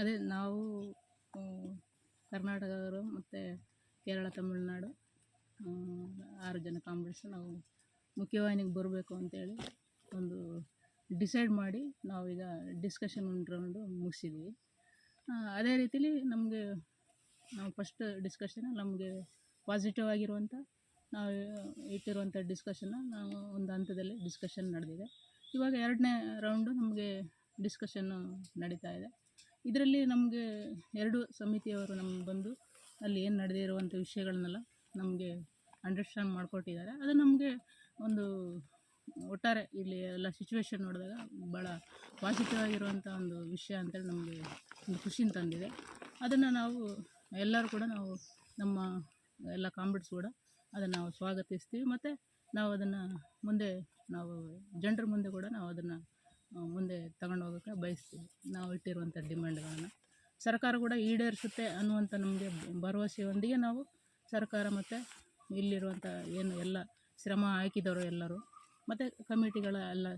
ಅದೇ ನಾವು ಕರ್ನಾಟಕದವರು ಮತ್ತು ಕೇರಳ, ತಮಿಳುನಾಡು ಆರು ಜನ ಕಾಮ್ರೇಡ್ಸ್ ನಾವು ಮುಖ್ಯವಾಹಿನಿಗೆ ಬರಬೇಕು ಅಂತೇಳಿ ಒಂದು ಡಿಸೈಡ್ ಮಾಡಿ ನಾವೀಗ ಡಿಸ್ಕಷನ್ ಒಂದು ರೌಂಡು ಮುಗಿಸಿದ್ವಿ ಅದೇ ರೀತಿಲಿ ನಮಗೆ ನಾವು ಫಸ್ಟ್ ಡಿಸ್ಕಷನ್ ನಮಗೆ ಪಾಸಿಟಿವ್ ಆಗಿರುವಂಥ ನಾವು ಇಟ್ಟಿರುವಂಥ ಡಿಸ್ಕಷನ್ನ ನಾವು ಒಂದು ಹಂತದಲ್ಲಿ ಡಿಸ್ಕಷನ್ ನಡೆದಿದೆ. ಇವಾಗ ಎರಡನೇ ರೌಂಡು ನಮಗೆ ಡಿಸ್ಕಷನ್ನು ನಡೀತಾ ಇದೆ. ಇದರಲ್ಲಿ ನಮಗೆ ಎರಡು ಸಮಿತಿಯವರು ನಮ್ಗೆ ಬಂದು ಅಲ್ಲಿ ಏನು ನಡೆದಿರುವಂಥ ವಿಷಯಗಳನ್ನೆಲ್ಲ ನಮಗೆ ಅಂಡರ್ಸ್ಟ್ಯಾಂಡ್ ಮಾಡಿಕೊಟ್ಟಿದ್ದಾರೆ. ಅದು ನಮಗೆ ಒಂದು ಒಟ್ಟಾರೆ ಇಲ್ಲಿ ಎಲ್ಲ ಸಿಚುವೇಶನ್ ನೋಡಿದಾಗ ಭಾಳ ಪಾಸಿಟಿವ್ ಒಂದು ವಿಷಯ ಅಂತೇಳಿ ನಮಗೆ ಒಂದು ಖುಷಿನ ತಂದಿದೆ. ಅದನ್ನು ನಾವು ಎಲ್ಲರೂ ಕೂಡ ನಾವು ನಮ್ಮ ಎಲ್ಲ ಕಾಮ್ರೇಡ್ಸ್ ಕೂಡ ಅದನ್ನು ನಾವು ಸ್ವಾಗತಿಸ್ತೀವಿ. ಮತ್ತು ನಾವು ಅದನ್ನು ಮುಂದೆ ನಾವು ಜನರ ಮುಂದೆ ಕೂಡ ನಾವು ಅದನ್ನು ಮುಂದೆ ತಗೊಂಡು ಹೋಗೋಕ್ಕೆ ಬಯಸ್ತೀವಿ. ನಾವು ಇಟ್ಟಿರುವಂಥ ಡಿಮ್ಯಾಂಡ್ಗಳನ್ನು. ಸರ್ಕಾರ ಕೂಡ ಈಡೇರಿಸುತ್ತೆ ಅನ್ನುವಂಥ ನಮಗೆ ಭರವಸೆಯೊಂದಿಗೆ ನಾವು ಸರ್ಕಾರ ಮತ್ತು ಇಲ್ಲಿರುವಂಥ ಏನು ಎಲ್ಲ ಶ್ರಮ ಹಾಕಿದವರು ಎಲ್ಲರೂ, ಮತ್ತು ಕಮಿಟಿಗಳ ಎಲ್ಲ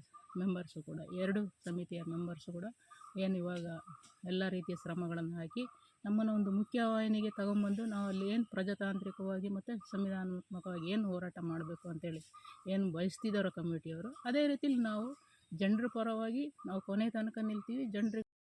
ಮೆಂಬರ್ಸು ಕೂಡ, ಎರಡು ಸಮಿತಿಯ ಮೆಂಬರ್ಸು ಕೂಡ ಏನು ಇವಾಗ ಎಲ್ಲ ರೀತಿಯ ಶ್ರಮಗಳನ್ನು ಹಾಕಿ ನಮ್ಮನ್ನು ಒಂದು ಮುಖ್ಯವಾಹಿನಿಗೆ ತಗೊಂಬಂದು ನಾವು ಅಲ್ಲಿ ಏನು ಪ್ರಜಾತಾಂತ್ರಿಕವಾಗಿ ಮತ್ತು ಸಂವಿಧಾನಾತ್ಮಕವಾಗಿ ಏನು ಹೋರಾಟ ಮಾಡಬೇಕು ಅಂತೇಳಿ ಏನು ಬಯಸ್ತಿದ್ದಾರೋ ಕಮಿಟಿಯವರು, ಅದೇ ರೀತಿಲಿ ನಾವು ಜನರ ಪರವಾಗಿ ನಾವು ಕೊನೆ ತನಕ ನಿಲ್ತೀವಿ ಜನರಿಗೆ